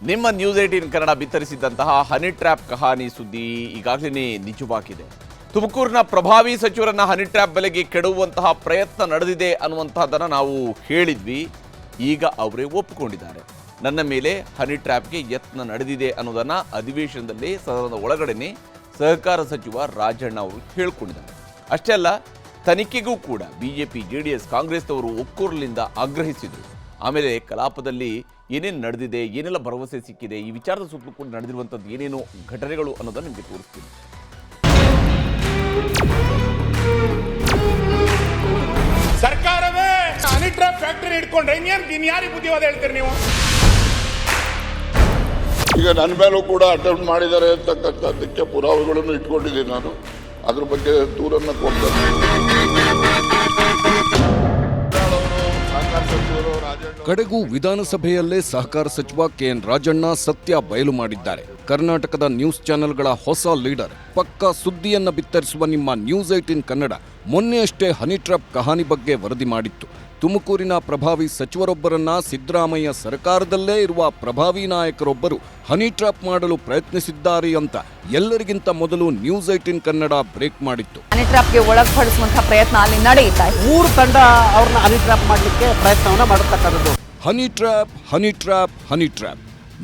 ನಿಮ್ಮ news eighteen Kannada ಬಿತ್ತರಿಸಿದ್ದಂತಹ honey trap ಕಹಾನಿ ಸುದ್ದಿ ಈಗಾಗಲೇ ನಿಜವಾಗಿದೆ. ತುಮಕೂರಿನ ಪ್ರಭಾವಿ ಸಚಿವರನ್ನ ಹನಿ ಟ್ರ್ಯಾಪ್ ಬೆಲೆಗೆ ಕೆಡುವಂತಹ ಪ್ರಯತ್ನ ನಡೆದಿದೆ ಅನ್ನುವಂತಹದ್ದನ್ನು ನಾವು ಹೇಳಿದ್ವಿ. ಈಗ ಅವರೇ ಒಪ್ಪಿಕೊಂಡಿದ್ದಾರೆ. ನನ್ನ ಮೇಲೆ ಹನಿ ಟ್ರ್ಯಾಪ್ಗೆ ಯತ್ನ ನಡೆದಿದೆ ಅನ್ನೋದನ್ನ ಅಧಿವೇಶನದಲ್ಲಿ ಸದನದ ಒಳಗಡೆನೆ ಸಹಕಾರ ಸಚಿವ ರಾಜಣ್ಣ ಅವರು ಹೇಳಿಕೊಂಡಿದ್ದಾರೆ. ಅಷ್ಟೇ ಅಲ್ಲ, ತನಿಖೆಗೂ ಕೂಡ ಬಿಜೆಪಿ, ಜೆಡಿಎಸ್, ಕಾಂಗ್ರೆಸ್ನವರು ಒಕ್ಕೂರಲಿಂದ ಆಗ್ರಹಿಸಿದರು. ಆಮೇಲೆ ಕಲಾಪದಲ್ಲಿ ಏನೇನು ನಡೆದಿದೆ ಏನೆಲ್ಲ ಭರವಸೆ ಸಿಕ್ಕಿದೆ ಈ ವಿಚಾರದ ಸುತ್ತಲೂ ಕೂಡ ನಡೆದಿರುವಂಥದ್ದು ಏನೇನು ಘಟನೆಗಳು ಅನ್ನೋದನ್ನು ನಿಮಗೆ ತೋರಿಸ್ತೀನಿ. ಸರ್ಕಾರವೇ ಅನಿಟ್ರಾ ಫ್ಯಾಕ್ಟರಿ ಇಟ್ಕೊಂಡ್ರೆ ಇನ್ನೇನು ಇನ್ ಯಾರಿಗೆ ಬುದ್ಧಿವಾದ ಹೇಳ್ತೀರಿ ನೀವು? ಈಗ ನನ್ನ ಮೇಲೂ ಕೂಡ ಅಟೆಂಪ್ಟ್ ಮಾಡಿದ್ದಾರೆ ಅಂತಕ್ಕಂಥದ್ದಕ್ಕೆ ಪುರಾವೆಗಳನ್ನು ಇಟ್ಕೊಂಡಿದ್ದೀನಿ ನಾನು. ಅದ್ರ ಬಗ್ಗೆ ದೂರನ್ನು ಕೊಡ್ತೇನೆ ಕಡೆಗೂ ವಿಧಾನಸಭೆಯಲ್ಲೇ ಸಹಕಾರ ಸಚಿವ ಕೆಎನ್ ರಾಜಣ್ಣ ಸತ್ಯ ಬಯಲು ಮಾಡಿದ್ದಾರೆ. ಕರ್ನಾಟಕದ ನ್ಯೂಸ್ ಚಾನೆಲ್ಗಳ ಹೊಸ ಲೀಡರ್, ಪಕ್ಕಾ ಸುದ್ದಿಯನ್ನ ಬಿತ್ತರಿಸುವ ನಿಮ್ಮ ನ್ಯೂಸ್ ಏಟಿನ್ ಕನ್ನಡ ಮೊನ್ನೆಯಷ್ಟೇ ಹನಿ ಟ್ರಾಪ್ ಕಹಾನಿ ಬಗ್ಗೆ ವರದಿ ಮಾಡಿತ್ತು. ತುಮಕೂರಿನ ಪ್ರಭಾವಿ ಸಚಿವರೊಬ್ಬರನ್ನ ಸಿದ್ದರಾಮಯ್ಯ ಸರ್ಕಾರದಲ್ಲೇ ಇರುವ ಪ್ರಭಾವಿ ನಾಯಕರೊಬ್ಬರು ಹನಿ ಟ್ರಾಪ್ ಮಾಡಲು ಪ್ರಯತ್ನಿಸಿದ್ದಾರೆ ಅಂತ ಎಲ್ಲರಿಗಿಂತ ಮೊದಲು ನ್ಯೂಸ್ ಏಟಿನ್ ಕನ್ನಡ ಬ್ರೇಕ್ ಮಾಡಿತ್ತು. ಹನಿ ಟ್ರಾಪ್ಗೆ ಒಳಪಡಿಸುವಂತಹ ಪ್ರಯತ್ನ ಅಲ್ಲಿ ನಡೆಯುತ್ತಾ ಇದೆ? ಮೂರು ತಂಡ ಅವ್ರನ್ನ ಹನಿ ಟ್ರಾಪ್ ಮಾಡಲಿಕ್ಕೆ ಪ್ರಯತ್ನವನ್ನ ಮಾಡತಕ್ಕಂಥದ್ದು. Honey trap honey trap honey trap.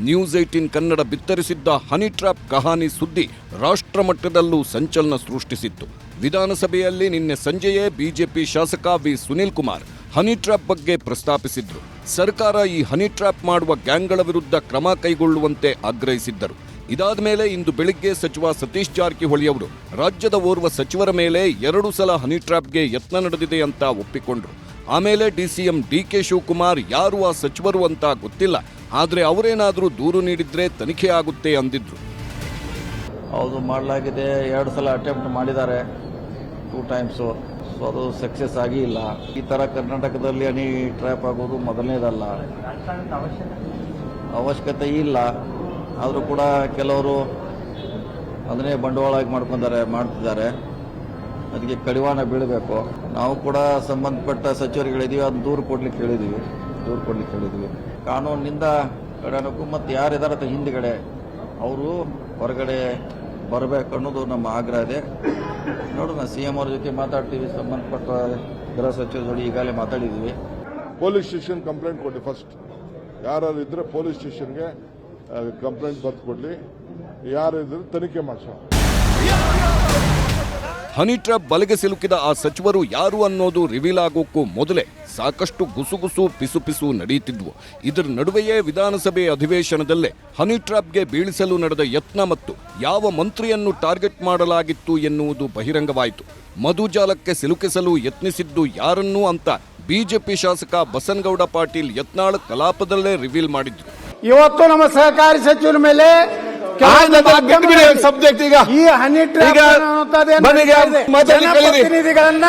News eighteen Kannada ಬಿತ್ತರಿಸಿದ್ದ honey trap ಕಹಾನಿ ಸುದ್ದಿ ರಾಷ್ಟ್ರಮಟ್ಟದಲ್ಲೂ ಸಂಚಲನ ಸೃಷ್ಟಿಸಿತ್ತು. ವಿಧಾನಸಭೆಯಲ್ಲಿ ನಿನ್ನೆ ಸಂಜೆಯೇ ಬಿಜೆಪಿ ಶಾಸಕ V. Sunil Kumar honey trap ಬಗ್ಗೆ ಪ್ರಸ್ತಾಪಿಸಿದ್ರು. ಸರ್ಕಾರ ಈ ಹನಿ ಟ್ರ್ಯಾಪ್ ಮಾಡುವ ಗ್ಯಾಂಗ್ಗಳ ವಿರುದ್ಧ ಕ್ರಮ ಕೈಗೊಳ್ಳುವಂತೆ ಆಗ್ರಹಿಸಿದ್ದರು. ಇದಾದ ಮೇಲೆ ಇಂದು ಬೆಳಿಗ್ಗೆ ಸಚಿವ ಸತೀಶ್ ಜಾರಕಿಹೊಳಿ ಅವರು ರಾಜ್ಯದ ಓರ್ವ ಸಚಿವರ ಮೇಲೆ ಎರಡು ಸಲ ಹನಿ ಟ್ರ್ಯಾಪ್ಗೆ ಯತ್ನ ನಡೆದಿದೆ ಅಂತ ಒಪ್ಪಿಕೊಂಡ್ರು. ಆಮೇಲೆ ಡಿಸಿಎಂ ಡಿಕೆ ಶಿವಕುಮಾರ್ ಯಾರು ಆ ಸಚಿವರು ಅಂತ ಗೊತ್ತಿಲ್ಲ. ಆದರೆ ಅವರೇನಾದರೂ ದೂರು ನೀಡಿದ್ರೆ ತನಿಖೆ ಆಗುತ್ತೆ ಅಂದಿದ್ರು. ಹೌದು, ಮಾಡಲಾಗಿದೆ. ಎರಡು ಸಲ ಅಟೆಂಪ್ಟ್ ಮಾಡಿದ್ದಾರೆ. Two times. ಸೊ ಅದು ಸಕ್ಸಸ್ ಆಗಿ ಇಲ್ಲ ಈ ಥರ ಕರ್ನಾಟಕದಲ್ಲಿ ಅನಿ ಟ್ರ್ಯಾಪ್ ಆಗೋದು ಮೊದಲನೇದಲ್ಲ. ಅವಶ್ಯಕತೆ ಇಲ್ಲ. ಆದರೂ ಕೂಡ ಕೆಲವರು ಅದನ್ನೇ ಬಂಡವಾಳ ಆಗಿ ಮಾಡ್ಕೊಂತಾರೆ ಮಾಡ್ತಿದ್ದಾರೆ. ಅದಕ್ಕೆ ಕಡಿವಾಣ ಬೀಳಬೇಕು. ನಾವು ಕೂಡ ಸಂಬಂಧಪಟ್ಟ ಸಚಿವರುಗಳಿದ್ದೀವಿ ಅದನ್ನ ದೂರು ಕೊಡ್ಲಿಕ್ಕೆ ಹೇಳಿದೀವಿ. ದೂರು ಕೊಡ್ಲಿಕ್ಕೆ ಹೇಳಿದೀವಿ. ಕಾನೂನಿನಿಂದ ಕಡೆನಕ್ಕೂ ಮತ್ತು ಯಾರಿದ್ದಾರೆ ಹಿಂದ್ಗಡೆ, ಅವರು ಹೊರಗಡೆ ಬರಬೇಕು ಅನ್ನೋದು ನಮ್ಮ ಆಗ್ರಹ ಇದೆ. ನೋಡೋಣ ಸಿ ಎಂ ಅವ್ರ ಜೊತೆ ಮಾತಾಡ್ತೀವಿ ಸಂಬಂಧಪಟ್ಟ ಗೃಹ ಸಚಿವರ ಜೊತೆ ಈಗಾಗಲೇ ಮಾತಾಡಿದ್ದೀವಿ ಪೊಲೀಸ್ ಸ್ಟೇಷನ್ ಕಂಪ್ಲೇಂಟ್ ಕೊಡಿ ಫಸ್ಟ್ ಯಾರು ಇದ್ರೆ ಪೊಲೀಸ್ ಸ್ಟೇಷನ್ಗೆ ಕಂಪ್ಲೇಂಟ್ ಬರ್ದು ಕೊಡಲಿ. ಯಾರು ಇದ್ರೆ ತನಿಖೆ ಮಾಡಿಸೋಣ. ಹನಿ ಟ್ರ್ಯಾಪ್ ಬಲೆಗೆ ಸಿಲುಕಿದ ಆ ಸಚಿವರು ಯಾರು ಅನ್ನೋದು ರಿವೀಲ್ ಆಗೋಕ್ಕೂ ಮೊದಲೇ ಸಾಕಷ್ಟು ಗುಸುಗುಸು ಪಿಸುಪಿಸು ನಡೆಯುತ್ತಿದ್ವು. ಇದರ ನಡುವೆಯೇ ವಿಧಾನಸಭೆ ಅಧಿವೇಶನದಲ್ಲೇ ಹನಿ ಟ್ರ್ಯಾಪ್ಗೆ ಬೀಳಿಸಲು ನಡೆದ ಯತ್ನ ಮತ್ತು ಯಾವ ಮಂತ್ರಿಯನ್ನು ಟಾರ್ಗೆಟ್ ಮಾಡಲಾಗಿತ್ತು ಎನ್ನುವುದು ಬಹಿರಂಗವಾಯಿತು. ಮಧುಜಾಲಕ್ಕೆ ಸಿಲುಕಿಸಲು ಯತ್ನಿಸಿದ್ದು ಯಾರನ್ನೂ ಅಂತ ಬಿಜೆಪಿ ಶಾಸಕ ಬಸನಗೌಡ ಪಾಟೀಲ್ ಯತ್ನಾಳ್ ಕಲಾಪದಲ್ಲೇ ರಿವೀಲ್ ಮಾಡಿದ್ರು. ಇವತ್ತು ನಮ್ಮ ಸಹಕಾರಿ ಸಚಿವರ ಮೇಲೆ ಸಬ್ಜೆಕ್ಟ್ ಈಗ. ಈ ಹನಿ. ಜನಪ್ರತಿನಿಧಿಗಳನ್ನ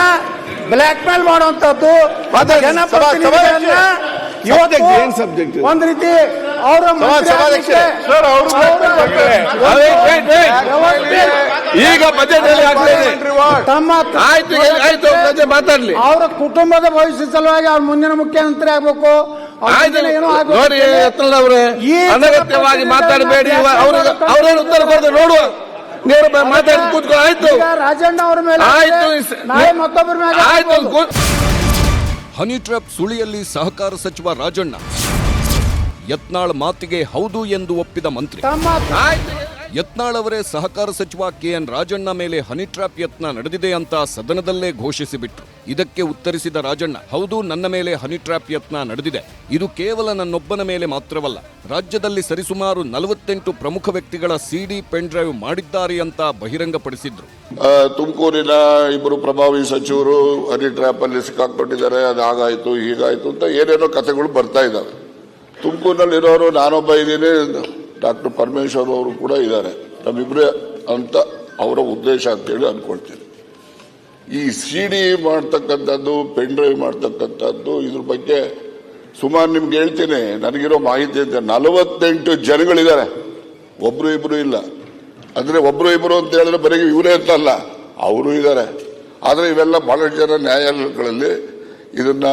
ಬ್ಲಾಕ್ ಮೇಲ್ ಮಾಡುವಂತದ್ದು ಒಂದ್ ರೀತಿ ಅವರ. ಈಗ ಬಜೆಟ್ ಅಲ್ಲಿ ಆಗ್ಲಿದೆ ತಮ್ಮ ಆಯ್ತು ಮಾತಾಡ್ಲಿ ಅವರ ಕುಟುಂಬದ ಭವಿಷ್ಯ ಸಲುವಾಗಿ ಅವ್ರ ಮುಂದಿನ ಮುಖ್ಯಮಂತ್ರಿ ಆಗ್ಬೇಕು. ನೋಡಿ ಯತ್ನಾಳ್ ಅವರೇ ಅನಗತ್ಯವಾಗಿ ಮಾತಾಡಬೇಡಿ ಅವ್ರಿಗೆ ಅವ್ರೇನು ಉತ್ತರ ಕೊಡೋದು ನೋಡುವ. ನೀವು ಮಾತಾಡಿ ಕೂತ್ಕೊ ಆಯ್ತು. ರಾಜಣ್ಣ ಅವ್ರ ಮೇಲೆ ಆಯ್ತು ಮತ್ತೊಬ್ಬರ ಮೇಲೆ ಆಯ್ತು ಹನಿ ಟ್ರ್ಯಾಪ್ ಸುಳಿಯಲ್ಲಿ ಸಹಕಾರ ಸಚಿವ ರಾಜಣ್ಣ. ಯತ್ನಾಳ್ ಮಾತಿಗೆ ಹೌದು ಎಂದು ಒಪ್ಪಿದ ಮಂತ್ರಿ. ಆಯ್ತು ಯತ್ನಾಳ್ ಅವರೇ ಸಹಕಾರ ಸಚಿವ ಕೆ ಎನ್ ರಾಜಣ್ಣ ಮೇಲೆ ಹನಿ ಟ್ರ್ಯಾಪ್ ಯತ್ನ ನಡೆದಿದೆ ಅಂತ ಸದನದಲ್ಲೇ ಘೋಷಿಸಿಬಿಟ್ರು ಇದಕ್ಕೆ ಉತ್ತರಿಸಿದ ರಾಜಣ್ಣ, ಹೌದು, ನನ್ನ ಮೇಲೆ ಹನಿ ಟ್ರ್ಯಾಪ್ ಯತ್ನ ನಡೆದಿದೆ. ಇದು ಕೇವಲ ನನ್ನೊಬ್ಬನ ಮೇಲೆ ಮಾತ್ರವಲ್ಲ, ರಾಜ್ಯದಲ್ಲಿ ಸರಿಸುಮಾರು ನಲವತ್ತೆಂಟು ಪ್ರಮುಖ ವ್ಯಕ್ತಿಗಳ ಸಿಡಿ ಪೆನ್ ಡ್ರೈವ್ ಮಾಡಿದ್ದಾರೆ ಅಂತ ಬಹಿರಂಗಪಡಿಸಿದ್ರು. ತುಮಕೂರಿನ ಇಬ್ಬರು ಪ್ರಭಾವಿ ಸಚಿವರು ಹನಿ ಟ್ರ್ಯಾಪ್ ಅಲ್ಲಿ ಸಿಕ್ಕಾಕೊಂಡಿದ್ದಾರೆ ಅದು ಹಾಗಾಯ್ತು ಹೀಗಾಯ್ತು ಅಂತ ಏನೇನೋ ಕಥೆಗಳು ಬರ್ತಾ ಇದ್ದಾವೆ. ತುಮಕೂರಿನಲ್ಲಿರೋರು ನಾನೊಬ್ಬ ಇದ್ದೀನಿ ಡಾಕ್ಟರ್ ಪರಮೇಶ್ವರ್ ಅವರು ಕೂಡ ಇದ್ದಾರೆ. ನಮ್ಮಿಬ್ಬರೇ ಅಂತ ಅವರ ಉದ್ದೇಶ ಅಂತೇಳಿ ಅನ್ಕೊಳ್ತೀನಿ. ಈ ಸಿ ಡಿ ಮಾಡ್ತಕ್ಕಂಥದ್ದು ಪೆನ್ ಡ್ರೈವ್ ಮಾಡ್ತಕ್ಕಂಥದ್ದು, ಇದ್ರ ಬಗ್ಗೆ ಸುಮಾರು ನಿಮ್ಗೆ ಹೇಳ್ತೀನಿ. ನನಗಿರೋ ಮಾಹಿತಿ ಅಂತ ನಲವತ್ತೆಂಟು ಜನಗಳಿದ್ದಾರೆ. ಒಬ್ರು ಇಬ್ರು ಇಲ್ಲ. ಅಂದರೆ ಒಬ್ರು ಇಬ್ರು ಅಂತ ಹೇಳಿದ್ರೆ ಬರೀ ಇವರೇ ಅಂತಲ್ಲ, ಅವರು ಇದ್ದಾರೆ. ಆದರೆ ಇವೆಲ್ಲ ಬಹಳಷ್ಟು ಜನ ನ್ಯಾಯಾಲಯಗಳಲ್ಲಿ ಇದನ್ನ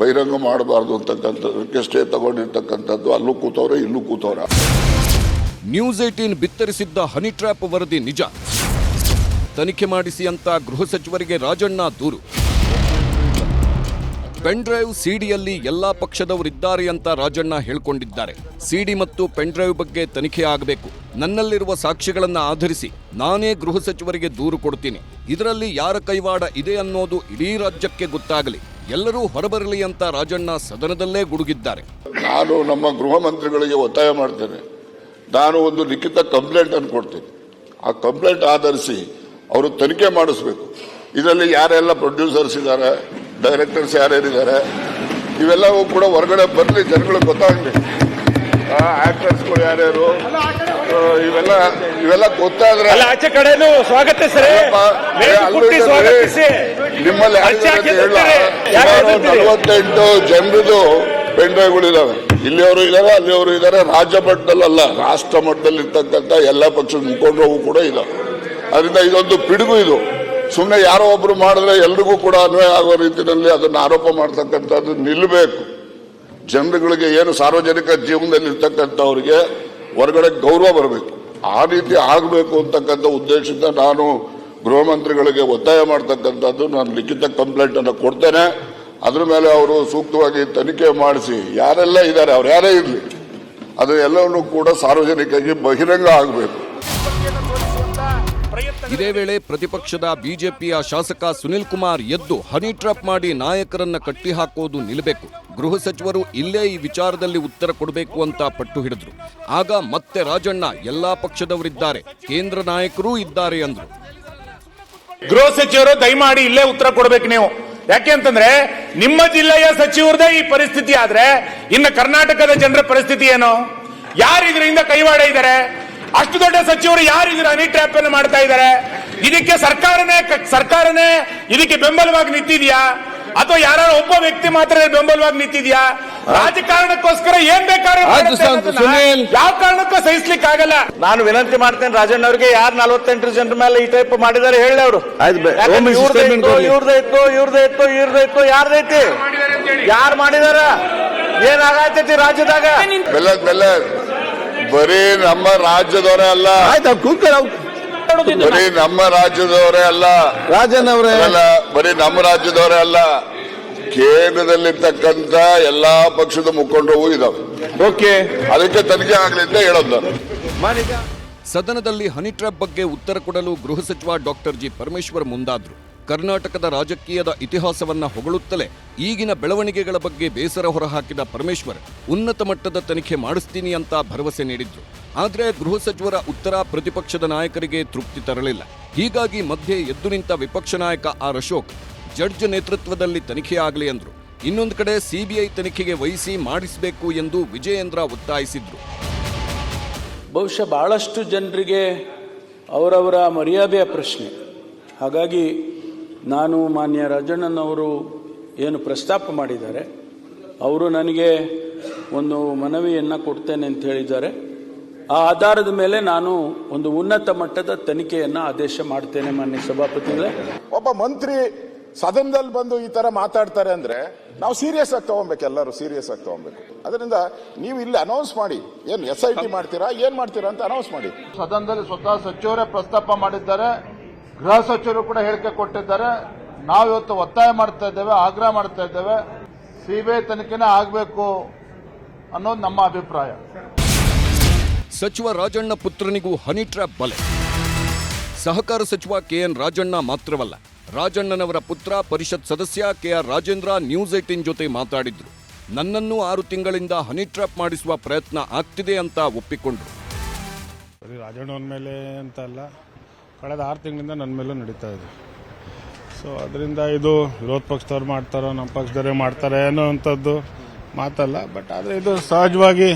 ಬಹಿರಂಗ ಮಾಡಬಾರ್ದು ಅಂತಕ್ಕಂಥದ್ದು ಸ್ಟೇ ತಗೊಂಡಿರ್ತಕ್ಕಂಥದ್ದು. ಅಲ್ಲೂ ಕೂತವ್ರೆ, ಇಲ್ಲೂ ಕೂತವ್ರೆ. ನ್ಯೂಸ್ ಏಟೀನ್ ಬಿತ್ತರಿಸಿದ್ದ ಹನಿ ಟ್ರ್ಯಾಪ್ ವರದಿ ನಿಜ. ತನಿಖೆ ಮಾಡಿಸಿ ಅಂತ ಗೃಹ ಸಚಿವರಿಗೆ ರಾಜಣ್ಣ ದೂರು. ಪೆನ್ ಡ್ರೈವ್ ಸಿಡಿಯಲ್ಲಿ ಎಲ್ಲಾ ಪಕ್ಷದವರಿದ್ದಾರೆ ಅಂತ ರಾಜಣ್ಣ ಹೇಳಿಕೊಂಡಿದ್ದಾರೆ. ಸಿಡಿ ಮತ್ತು ಪೆನ್ ಡ್ರೈವ್ ಬಗ್ಗೆ ತನಿಖೆ ಆಗಬೇಕು. ನನ್ನಲ್ಲಿರುವ ಸಾಕ್ಷಿಗಳನ್ನು ಆಧರಿಸಿ ನಾನೇ ಗೃಹ ಸಚಿವರಿಗೆ ದೂರು ಕೊಡ್ತೀನಿ. ಇದರಲ್ಲಿ ಯಾರ ಕೈವಾಡ ಇದೆ ಅನ್ನೋದು ಇಡೀ ರಾಜ್ಯಕ್ಕೆ ಗೊತ್ತಾಗಲಿ. ಎಲ್ಲರೂ ಹೊರಬರಲಿ ಅಂತ ರಾಜಣ್ಣ ಸದನದಲ್ಲೇ ಗುಡುಗಿದ್ದಾರೆ. ನಾನು ನಮ್ಮ ಗೃಹ ಮಂತ್ರಿಗಳಿಗೆ ಒತ್ತಾಯ ಮಾಡ್ತೇನೆ. ನಾನು ಒಂದು ಲಿಖಿತ ಕಂಪ್ಲೇಂಟ್ ಅನ್ನು ಕೊಡ್ತೀನಿ. ಆ ಕಂಪ್ಲೇಂಟ್ ಆಧರಿಸಿ ಅವರು ತನಿಖೆ ಮಾಡಿಸ್ಬೇಕು. ಇದರಲ್ಲಿ ಯಾರೆಲ್ಲ ಪ್ರೊಡ್ಯೂಸರ್ಸ್ ಇದ್ದಾರೆ ಡೈರೆಕ್ಟರ್ಸ್ ಯಾರ್ಯಾರಿದ್ದಾರೆ ಇವೆಲ್ಲವೂ ಕೂಡ ಹೊರಗಡೆ ಬರಲಿ ಜನಗಳಿಗೆ ಗೊತ್ತಾಗಲಿ. ಆಕ್ಟರ್ಸ್ಗಳು ಯಾರ್ಯಾರು ಇವೆಲ್ಲ ಇವೆಲ್ಲ ಗೊತ್ತಾದ್ರೆ ಆಚೆ ಕಡೆನೂ ಸ್ವಾಗತ ನಿಮ್ಮಲ್ಲಿ? ನಲವತ್ತೆಂಟು ಜನರದು ಪೆನ್ ಇಲ್ಲಿ ಇಲ್ಲಿಯವರು ಇದ್ದಾರೆ ಅಲ್ಲಿಯವರು ಇದ್ದಾರೆ ರಾಜ್ಯ ಮಟ್ಟದಲ್ಲಲ್ಲ, ರಾಷ್ಟ್ರ ಮಟ್ಟದಲ್ಲಿ ಇರ್ತಕ್ಕಂಥ ಎಲ್ಲ ಪಕ್ಷದ ಮುಖಂಡರು ಕೂಡ ಇದಾವೆ ಅದರಿಂದ ಇದೊಂದು ಪಿಡುಗು ಇದು. ಸುಮ್ಮನೆ ಯಾರೋ ಒಬ್ರು ಮಾಡಿದ್ರೆ ಎಲ್ರಿಗೂ ಕೂಡ ಅನ್ವಯ ಆಗೋ ರೀತಿಯಲ್ಲಿ ಅದನ್ನು ಆರೋಪ ಮಾಡ್ತಕ್ಕಂಥದ್ದು ನಿಲ್ಲಬೇಕು ಜನರುಗಳಿಗೆ ಏನು ಸಾರ್ವಜನಿಕ ಜೀವನದಲ್ಲಿ ಇರ್ತಕ್ಕಂಥವ್ರಿಗೆ ಹೊರಗಡೆ ಗೌರವ ಬರಬೇಕು. ಆ ರೀತಿ ಆಗಬೇಕು ಅಂತಕ್ಕಂಥ ಉದ್ದೇಶದಿಂದ ನಾನು ಗೃಹ ಮಂತ್ರಿಗಳಿಗೆ ಒತ್ತಾಯ ಮಾಡ್ತಕ್ಕಂಥದ್ದು, ನಾನು ಲಿಖಿತ ಕಂಪ್ಲೇಂಟನ್ನು ಕೊಡ್ತೇನೆ. ಅದ್ರ ಮೇಲೆ ಅವರು ಸೂಕ್ತವಾಗಿ ತನಿಖೆ ಮಾಡಿಸಿ ಯಾರೆಲ್ಲ ಇದ್ದಾರೆ ಅವ್ರು ಯಾರೇ ಇರಲಿ ಅದು ಎಲ್ಲವನ್ನೂ ಕೂಡ ಸಾರ್ವಜನಿಕರಿಗೆ ಬಹಿರಂಗ ಆಗಬೇಕು. ಇದೇ ವೇಳೆ ಪ್ರತಿಪಕ್ಷದ ಬಿಜೆಪಿಯ ಶಾಸಕ ಸುನಿಲ್ ಕುಮಾರ್ ಎದ್ದು ಹನಿ ಟ್ರಾಪ್ ಮಾಡಿ ನಾಯಕರನ್ನ ಕಟ್ಟಿ ಹಾಕೋದು ನಿಲ್ಲಬೇಕು ಗೃಹ ಸಚಿವರು ಇಲ್ಲೇ ಈ ವಿಚಾರದಲ್ಲಿ ಉತ್ತರ ಕೊಡಬೇಕು ಅಂತ ಪಟ್ಟು ಹಿಡಿದ್ರು. ಆಗ ಮತ್ತೆ ರಾಜಣ್ಣ ಎಲ್ಲಾ ಪಕ್ಷದವರಿದ್ದಾರೆ ಕೇಂದ್ರ ನಾಯಕರೂ ಇದ್ದಾರೆ ಅಂದ್ರು. ಗೃಹ ಸಚಿವರು ದಯಮಾಡಿ ಇಲ್ಲೇ ಉತ್ತರ ಕೊಡ್ಬೇಕು ನೀವು. ಯಾಕೆ ಅಂತಂದ್ರೆ ನಿಮ್ಮ ಜಿಲ್ಲೆಯ ಸಚಿವರದೇ ಈ ಪರಿಸ್ಥಿತಿ ಆದ್ರೆ ಇನ್ನು ಕರ್ನಾಟಕದ ಜನರ ಪರಿಸ್ಥಿತಿ ಏನು? ಯಾರು ಇದರಿಂದ ಕೈವಾಡ ಇದ್ದಾರೆ? ಅಷ್ಟು ದೊಡ್ಡ ಸಚಿವರು ಯಾರು ಇದರ ಹನಿ ಟ್ರ್ಯಾಪ್ ಅನ್ನು ಮಾಡ್ತಾ ಇದ್ದಾರೆ? ಇದಕ್ಕೆ ಸರ್ಕಾರನೇ ಸರ್ಕಾರನೇ ಇದಕ್ಕೆ ಬೆಂಬಲವಾಗಿ ನಿಂತಿದ್ಯಾ? ಅಥವಾ ಯಾರೋ ಒಬ್ಬ ವ್ಯಕ್ತಿ ಮಾತ್ರ ಬೆಂಬಲವಾಗಿ ನಿಂತಿದ್ಯಾ? ರಾಜಕಾರಣಕ್ಕೋಸ್ಕರ ಏನ್ ಬೇಕಾದ್ರೆ ಯಾವ ಕಾರಣಕ್ಕೂ ಸಹಿಸ್ಲಿಕ್ಕೆ ಆಗಲ್ಲ. ನಾನು ವಿನಂತಿ ಮಾಡ್ತೇನೆ ರಾಜಣ್ಣ ಅವರಿಗೆ ಯಾರು ನಲವತ್ತೆಂಟು ಜನರ ಮೇಲೆ ಈ ಟೈಪ್ ಮಾಡಿದಾರೆ ಹೇಳಿ ಅವರು. ಇವ್ರದೇ ಇವ್ರದೈತು ಇವ್ರದೈತು ಇತ್ತು ಇವ್ರದೇ ಇತ್ತು ಇವ್ರದೇ ಇತ್ತು ಯಾರ್ದೈತಿ ಯಾರು ಮಾಡಿದಾರ? ಏನಾಗತೈತಿ ರಾಜ್ಯದಾಗ? ಬೆಲ್ಲ ಬೆಲ್ಲ ಬರೀ ನಮ್ಮ ರಾಜ್ಯದವರೇ ಅಲ್ಲ. ಬರೀ ನಮ್ಮ ರಾಜ್ಯದವರೇ ಅಲ್ಲ. ರಾಜನ್ ಅವರೇ ಅಲ್ಲ ಬರೀ ನಮ್ಮ ರಾಜ್ಯದವರೇ ಅಲ್ಲ. ಕೇಂದ್ರದಲ್ಲಿರ್ತಕ್ಕಂಥ ಎಲ್ಲಾ ಪಕ್ಷದ ಮುಖಂಡರು ಇದಾವೆ. ಓಕೆ. ಅದಕ್ಕೆ ತನಿಖೆ ಆಗಲಿ ಅಂತ ಹೇಳೋದು ನಾನು. ಸದನದಲ್ಲಿ ಹನಿ ಟ್ರ್ಯಾಪ್ ಬಗ್ಗೆ ಉತ್ತರ ಕೊಡಲು ಗೃಹ ಸಚಿವ ಡಾಕ್ಟರ್ ಜಿ ಪರಮೇಶ್ವರ್ ಮುಂದಾದ್ರು. ಕರ್ನಾಟಕದ ರಾಜಕೀಯದ ಇತಿಹಾಸವನ್ನ ಹೊಗಳುತ್ತಲೇ ಈಗಿನ ಬೆಳವಣಿಗೆಗಳ ಬಗ್ಗೆ ಬೇಸರ ಹೊರಹಾಕಿದ ಪರಮೇಶ್ವರ್ ಉನ್ನತ ಮಟ್ಟದ ತನಿಖೆ ಮಾಡಿಸ್ತೀನಿ ಅಂತ ಭರವಸೆ ನೀಡಿದ್ರು. ಆದ್ರೆ ಗೃಹ ಸಚಿವರ ಉತ್ತರ ಪ್ರತಿಪಕ್ಷದ ನಾಯಕರಿಗೆ ತೃಪ್ತಿ ತರಲಿಲ್ಲ. ಹೀಗಾಗಿ ಮಧ್ಯೆ ಎದ್ದು ನಿಂತ ವಿಪಕ್ಷ ನಾಯಕ ಆರ್ ಅಶೋಕ್ ಜಡ್ಜ್ ನೇತೃತ್ವದಲ್ಲಿ ತನಿಖೆ ಆಗಲಿ ಅಂದ್ರು. ಇನ್ನೊಂದು ಕಡೆ ಸಿಬಿಐ ತನಿಖೆಗೆ ವಹಿಸಿ ಮಾಡಿಸಬೇಕು ಎಂದು ವಿಜಯೇಂದ್ರ ಒತ್ತಾಯಿಸಿದ್ರು. ಬಹುಶಃ ಬಹಳಷ್ಟು ಜನರಿಗೆ ಅವರವರ ಮರ್ಯಾದೆಯ ಪ್ರಶ್ನೆ. ಹಾಗಾಗಿ ನಾನು ಮಾನ್ಯ ರಾಜಣ್ಣನವರು ಏನು ಪ್ರಸ್ತಾಪ ಮಾಡಿದ್ದಾರೆ. ಅವರು ನನಗೆ ಒಂದು ಮನವಿಯನ್ನು ಕೊಡ್ತೇನೆ ಅಂತ ಹೇಳಿದ್ದಾರೆ. ಆ ಆಧಾರದ ಮೇಲೆ ನಾನು ಒಂದು ಉನ್ನತ ಮಟ್ಟದ ತನಿಖೆಯನ್ನು ಆದೇಶ ಮಾಡ್ತೇನೆ ಮಾನ್ಯ ಸಭಾಪತಿಗಳೇ. ಒಬ್ಬ ಮಂತ್ರಿ ಸದನದಲ್ಲಿ ಬಂದು ಈ ತರ ಮಾತಾಡ್ತಾರೆ ಅಂದ್ರೆ ನಾವು ಸೀರಿಯಸ್ ಆಗಿ ತಗೊಬೇಕು ಎಲ್ಲರೂ ಸೀರಿಯಸ್ ಆಗಿ ತಗೊಬೇಕು ಅದರಿಂದ ನೀವು ಇಲ್ಲಿ ಅನೌನ್ಸ್ ಮಾಡಿ ಏನ್ ಎಸ್ ಐ ಟಿ ಮಾಡ್ತೀರಾ ಏನ್ ಮಾಡ್ತೀರಾ ಅಂತ ಅನೌನ್ಸ್ ಮಾಡಿ. ಸದನದಲ್ಲಿ ಸ್ವತಃ ಸಚಿವರೇ ಪ್ರಸ್ತಾಪ ಮಾಡಿದ್ದಾರೆ ಗೃಹ ಸಚಿವರು ಕೂಡ ಹೇಳಿಕೆ ಕೊಟ್ಟಿದ್ದಾರೆ ನಾವು ಇವತ್ತು ಒತ್ತಾಯ ಮಾಡ್ತಾ ಇದ್ದೇವೆ ಆಗ್ರಹ ಮಾಡ್ತಾ ಇದ್ದೇವೆ ಸಿಬಿಐ ತನಿಖೆನೇ ಆಗಬೇಕು ಅನ್ನೋದು ನಮ್ಮ ಅಭಿಪ್ರಾಯ. ಸಚಿವ ರಾಜಣ್ಣ ಪುತ್ರನಿಗೂ ಹನಿ ಟ್ರ್ಯಾಪ್ ಬಲೆ. ಸಹಕಾರ ಸಚಿವ ಕೆಎನ್ ರಾಜಣ್ಣ ಮಾತ್ರವಲ್ಲ ರಾಜಣ್ಣನವರ ಪುತ್ರ ಪರಿಷತ್ ಸದಸ್ಯ ಕೆಆರ್ ರಾಜೇಂದ್ರ ನ್ಯೂಸ್ ಏಟಿನ್ ಜೊತೆ ಮಾತಾಡಿದ್ರು. ನನ್ನನ್ನು ಆರು ತಿಂಗಳಿಂದ ಹನಿ ಟ್ರ್ಯಾಪ್ ಮಾಡಿಸುವ ಪ್ರಯತ್ನ ಆಗ್ತಿದೆ ಅಂತ ಒಪ್ಪಿಕೊಂಡ್ರು. ಬರೀ ರಾಜಣ್ಣನ ಮೇಲೆ ಅಂತ ಅಲ್ಲ, ಕಳೆದ ಆರು ತಿಂಗಳಿಂದ ನನ್ನ ಮೇಲೂ ನಡೀತಾ ಇದೆ. ಸೊ ಅದರಿಂದ ಇದು ವಿರೋಧ ಪಕ್ಷದವ್ರು ಮಾಡ್ತಾರೋ, ನಮ್ಮ ಪಕ್ಷದವರೇ ಮಾಡ್ತಾರೆ ಅನ್ನೋ ಅಂಥದ್ದು ಮಾತಲ್ಲ ಬಟ್ ಆದರೆ ಇದು ಸಹಜವಾಗಿ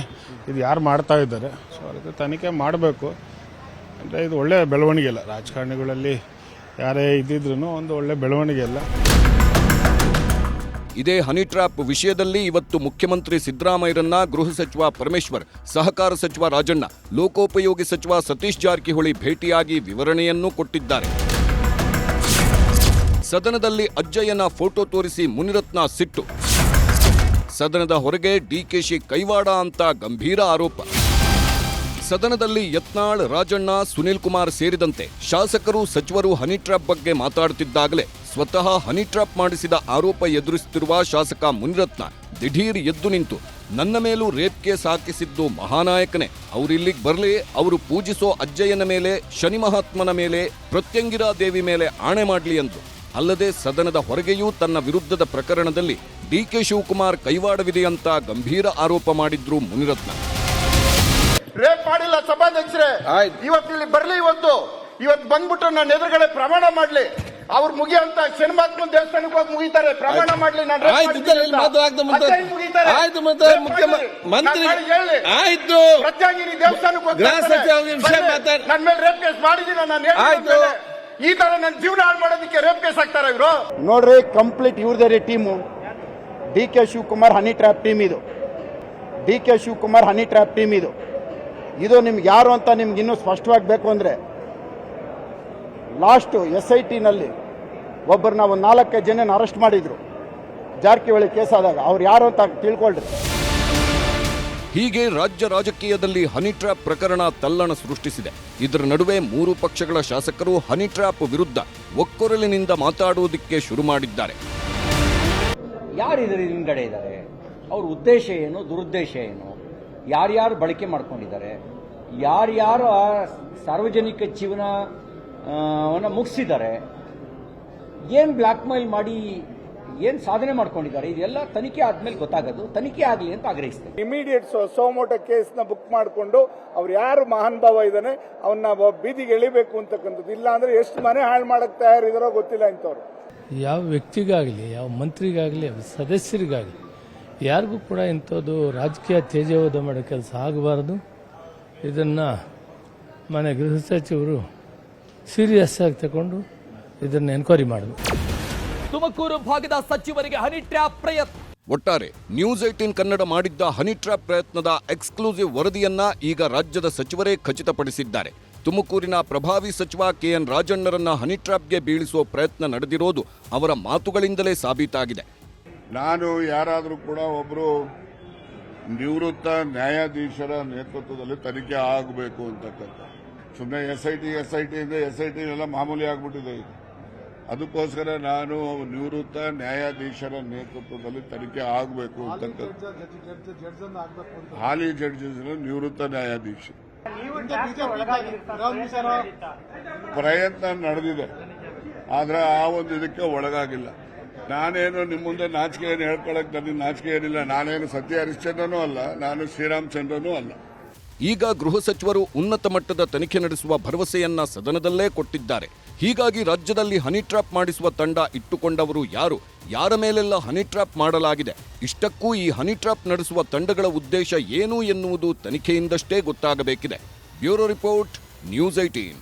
ಇದು ಯಾರು ಮಾಡ್ತಾ ಇದ್ದಾರೆ. ಸೊ ಅದಕ್ಕೆ ತನಿಖೆ ಮಾಡಬೇಕು. ಅಂದರೆ ಇದು ಒಳ್ಳೆಯ ಬೆಳವಣಿಗೆ ಇಲ್ಲ ರಾಜಕಾರಣಿಗಳಲ್ಲಿ ಯಾರೇ ಇದ್ದಿದ್ರು ಒಂದು ಒಳ್ಳೆ ಬೆಳವಣಿಗೆ ಅಲ್ಲ. ಇದೇ ಹನಿ ಟ್ರ್ಯಾಪ್ ವಿಷಯದಲ್ಲಿ ಇವತ್ತು ಮುಖ್ಯಮಂತ್ರಿ ಸಿದ್ದರಾಮಯ್ಯರನ್ನ ಗೃಹ ಸಚಿವ ಪರಮೇಶ್ವರ್, ಸಹಕಾರ ಸಚಿವ ರಾಜಣ್ಣ, ಲೋಕೋಪಯೋಗಿ ಸಚಿವ ಸತೀಶ್ ಜಾರಕಿಹೊಳಿ ಭೇಟಿಯಾಗಿ ವಿವರಣೆಯನ್ನೂ ಕೊಟ್ಟಿದ್ದಾರೆ. ಸದನದಲ್ಲಿ ಅಜ್ಜಯ್ಯನ ಫೋಟೋ ತೋರಿಸಿ ಮುನಿರತ್ನ ಸಿಟ್ಟು. ಸದನದ ಹೊರಗೆ ಡಿಕೆಶಿ ಕೈವಾಡ ಅಂತ ಗಂಭೀರ ಆರೋಪ. ಸದನದಲ್ಲಿ ಯತ್ನಾಳ್, ರಾಜಣ್ಣ, ಸುನಿಲ್ ಕುಮಾರ್ ಸೇರಿದಂತೆ ಶಾಸಕರು, ಸಚಿವರು ಹನಿ ಟ್ರ್ಯಾಪ್ ಬಗ್ಗೆ ಮಾತಾಡುತ್ತಿದ್ದಾಗಲೇ ಸ್ವತಃ ಹನಿ ಟ್ರ್ಯಾಪ್ ಮಾಡಿಸಿದ ಆರೋಪ ಎದುರಿಸುತ್ತಿರುವ ಶಾಸಕ ಮುನಿರತ್ನ ದಿಢೀರ್ ಎದ್ದು ನಿಂತು, ನನ್ನ ಮೇಲೂ ರೇಪ್ ಕೇಸ್ ಹಾಕಿಸಿದ್ದು ಮಹಾನಾಯಕನೇ ಅವರಿಲ್ಲಿಗೆ ಬರಲಿ, ಅವರು ಪೂಜಿಸೋ ಅಜ್ಜಯ್ಯನ ಮೇಲೆ, ಶನಿ ಮಹಾತ್ಮನ ಮೇಲೆ, ಪ್ರತ್ಯಂಗಿರಾ ದೇವಿ ಮೇಲೆ ಆಣೆ ಮಾಡಲಿ ಎಂದು ಅಲ್ಲದೆ ಸದನದ ಹೊರಗೆಯೂ ತನ್ನ ವಿರುದ್ಧದ ಪ್ರಕರಣದಲ್ಲಿ ಡಿ ಕೆ ಶಿವಕುಮಾರ್ ಕೈವಾಡವಿದೆಯಂತ ಗಂಭೀರ ಆರೋಪ ಮಾಡಿದ್ರು ಮುನಿರತ್ನ. ರೇಪ್ ಮಾಡಿಲ್ಲ ಸಭಾಧ್ಯಕ್ಷರೇ. ಇವತ್ತು ಇಲ್ಲಿ ಬರ್ಲಿ ಇವತ್ತು. ಇವತ್ತು ಬಂದ್ಬಿಟ್ಟು ನನ್ನ ಎದುರುಗಡೆ ಪ್ರಮಾಣ ಮಾಡ್ಲಿ. ಅವ್ರು ಮುಗಿಯಂತ ಶನಿಮಾತ್ಮ ದೇವಸ್ಥಾನಕ್ಕೆ ಹೋಗಿ ಮುಗಿತಾರೆ. ಪ್ರಮಾಣ ಮಾಡ್ಲಿ ನಾನು ಆಯ್ತು, ಮತ್ತೆ rape ಮಂತ್ರಿ- ಹೇಳಿ. ಆಯ್ತು. ಪ್ರತ್ಯಂಗಿರಿ ದೇವಸ್ಥಾನಕ್ಕೆ ಹೋಗಿ ನನ್ನ ಮೇಲೆ ರೇಪ್ ಕೇಸ್ ಮಾಡಿದೀನಿ ನಾನು ಆಯ್ತು. ಈ ತರ ನನ್ನ ಜೀವನ ಹಾಳು ಮಾಡೋದಕ್ಕೆ ರೇಪ್ ಕೇಸ್ ಹಾಕ್ತಾರ ಇವರು? ನೋಡ್ರಿ ಕಂಪ್ಲೀಟ್ ಇವ್ರದೇ ರೀ team. D K Shivakumar honey trap team ಇದು. D K Shivakumar honey trap team ಇದು. ಇದು ನಿಮ್ಗೆ ಯಾರು ಅಂತ ನಿಮ್ಗೆ ಇನ್ನೂ ಸ್ಪಷ್ಟವಾಗಬೇಕು ಅಂದರೆ ಲಾಸ್ಟು ಎಸ್ ಐ ಟಿನಲ್ಲಿ ಒಬ್ಬರನ್ನ ಒಂದು ನಾಲ್ಕೈದು ಜನನ ಅರೆಸ್ಟ್ ಮಾಡಿದ್ರು. ಜಾರಕಿಹೊಳಿ ಕೇಸ್ ಆದಾಗ ಅವ್ರು ಯಾರು ಅಂತ ತಿಳ್ಕೊಳ್ರಿ. ಹೀಗೆ ರಾಜ್ಯ ರಾಜಕೀಯದಲ್ಲಿ ಹನಿ ಟ್ರ್ಯಾಪ್ ಪ್ರಕರಣ ತಲ್ಲಣ ಸೃಷ್ಟಿಸಿದೆ. ಇದರ ನಡುವೆ ಮೂರು ಪಕ್ಷಗಳ ಶಾಸಕರು ಹನಿ ಟ್ರ್ಯಾಪ್ ವಿರುದ್ಧ ಒಕ್ಕೊರಲಿನಿಂದ ಮಾತಾಡುವುದಕ್ಕೆ ಶುರು ಮಾಡಿದ್ದಾರೆ. ಯಾರು ಇದರ ಹಿಂಗಡೆ ಇದ್ದಾರೆ? ಅವ್ರ ಉದ್ದೇಶ ಏನು ದುರುದ್ದೇಶ ಏನು? ಯಾರ್ಯಾರು ಬಳಕೆ ಮಾಡ್ಕೊಂಡಿದ್ದಾರೆ? ಯಾರ್ಯಾರು ಆ ಸಾರ್ವಜನಿಕ ಜೀವನವನ್ನು ಮುಗಿಸಿದ್ದಾರೆ ಏನು ಬ್ಲ್ಯಾಕ್ ಮೇಲ್ ಮಾಡಿ ಏನು ಸಾಧನೆ ಮಾಡ್ಕೊಂಡಿದ್ದಾರೆ ಇದೆಲ್ಲ ತನಿಖೆ ಆದ್ಮೇಲೆ ಗೊತ್ತಾಗೋದು. ತನಿಖೆ ಆಗಲಿ ಅಂತ ಆಗ್ರಹಿಸ್ತೇನೆ. ಇಮಿಡಿಯೇಟ್ ಸೋಮೋಟ ಕೇಸ್ನ ಬುಕ್ ಮಾಡಿಕೊಂಡು ಅವ್ರು ಯಾರು ಮಹಾನ್ ಭಾವ ಇದ್ದಾನೆ ಅವನ್ನ ಬೀದಿಗೆ ಎಳಿಬೇಕು ಅಂತಕ್ಕಂಥದ್ದು. ಇಲ್ಲ ಅಂದ್ರೆ ಎಷ್ಟು ಮನೆ ಹಾಳು ಮಾಡಕ್ ತಯಾರಿದಾರೋ ಗೊತ್ತಿಲ್ಲ ಇಂಥವ್ರು. ಯಾವ ವ್ಯಕ್ತಿಗಾಗಲಿ ಯಾವ ಮಂತ್ರಿಗಾಗಲಿ ಸದಸ್ಯರಿಗಾಗಲಿ ಯಾರಿಗೂ ಕೂಡ ಇಂಥದ್ದು ರಾಜಕೀಯ ತೇಜವಾದ ಮಾಡೋ ಕೆಲಸ ಆಗಬಾರ್ದು. ಇದನ್ನು ಮನೆ ಗೃಹ ಸಚಿವರು ಸೀರಿಯಸ್ ಆಗಿ ತಗೊಂಡು ಇದನ್ನು ಎನ್ಕ್ವೈರಿ ಮಾಡಿದ್ರು. ತುಮಕೂರು ಭಾಗದ ಸಚಿವರಿಗೆ ಹನಿ ಟ್ರ್ಯಾಪ್ ಪ್ರಯತ್ನ. ಒಟ್ಟಾರೆ ನ್ಯೂಸ್ ಏಟೀನ್ ಕನ್ನಡ ಮಾಡಿದ್ದ ಹನಿ ಟ್ರ್ಯಾಪ್ ಪ್ರಯತ್ನದ ಎಕ್ಸ್ಕ್ಲೂಸಿವ್ ವರದಿಯನ್ನ ಈಗ ರಾಜ್ಯದ ಸಚಿವರೇ ಖಚಿತಪಡಿಸಿದ್ದಾರೆ. ತುಮಕೂರಿನ ಪ್ರಭಾವಿ ಸಚಿವ ಕೆಎನ್ ರಾಜಣ್ಣರನ್ನ ಹನಿ ಟ್ರ್ಯಾಪ್ಗೆ ಬೀಳಿಸುವ ಪ್ರಯತ್ನ ನಡೆದಿರೋದು ಅವರ ಮಾತುಗಳಿಂದಲೇ ಸಾಬೀತಾಗಿದೆ. ನಾನು ಯಾರಾದರೂ ಕೂಡ ಒಬ್ಬರು ನಿವೃತ್ತ ನ್ಯಾಯಾಧೀಶರ ನೇತೃತ್ವದಲ್ಲಿ ತನಿಖೆ ಆಗಬೇಕು ಅಂತಕ್ಕಂಥ. ಸುಮ್ಮನೆ S I T S I T ಇಂದ ಎಸ್ ಐ ಟಿ ಎಲ್ಲ ಮಾಮೂಲಿ ಆಗ್ಬಿಟ್ಟಿದೆ ಈಗ. ಅದಕ್ಕೋಸ್ಕರ ನಾನು ನಿವೃತ್ತ ನ್ಯಾಯಾಧೀಶರ ನೇತೃತ್ವದಲ್ಲಿ ತನಿಖೆ ಆಗಬೇಕು ಅಂತಕ್ಕಂಥ. ಹಾಲಿ ಜಡ್ಜಸ್ ನಿವೃತ್ತ ನ್ಯಾಯಾಧೀಶ. ಪ್ರಯತ್ನ ನಡೆದಿದೆ. ಆದ್ರೆ ಆ ಒಂದು ಇದಕ್ಕೆ ಒಳಗಾಗಿಲ್ಲ. ನಾನೇನು ನಿಮ್ಮ ಮುಂದೆ ನಾಚಿಕೆ ಏನು ಹೇಳ್ಕೊಳಕ್ ನನಗೆ ನಾಚಿಕೆ ಏನಿಲ್ಲ ನಾನೇನು ಸತ್ಯ ಹರಿಶ್ಚಂದ್ರನೂ ಅಲ್ಲ. ನಾನು ಶ್ರೀರಾಮಚಂದ್ರನೂ ಅಲ್ಲ. ಈಗ ಗೃಹ ಸಚಿವರು ಉನ್ನತ ಮಟ್ಟದ ತನಿಖೆ ನಡೆಸುವ ಭರವಸೆಯನ್ನ ಸದನದಲ್ಲೇ ಕೊಟ್ಟಿದ್ದಾರೆ. ಹೀಗಾಗಿ ರಾಜ್ಯದಲ್ಲಿ ಹನಿ ಟ್ರಾಪ್ ಮಾಡಿಸುವ ತಂಡ ಇಟ್ಟುಕೊಂಡವರು ಯಾರು? ಯಾರ ಮೇಲೆಲ್ಲ ಹನಿ ಟ್ರಾಪ್ ಮಾಡಲಾಗಿದೆ? ಇಷ್ಟಕ್ಕೂ ಈ ಹನಿ ಟ್ರಾಪ್ ನಡೆಸುವ ತಂಡಗಳ ಉದ್ದೇಶ ಏನು ಎನ್ನುವುದು ತನಿಖೆಯಿಂದಷ್ಟೇ ಗೊತ್ತಾಗಬೇಕಿದೆ. Bureau report, news eighteen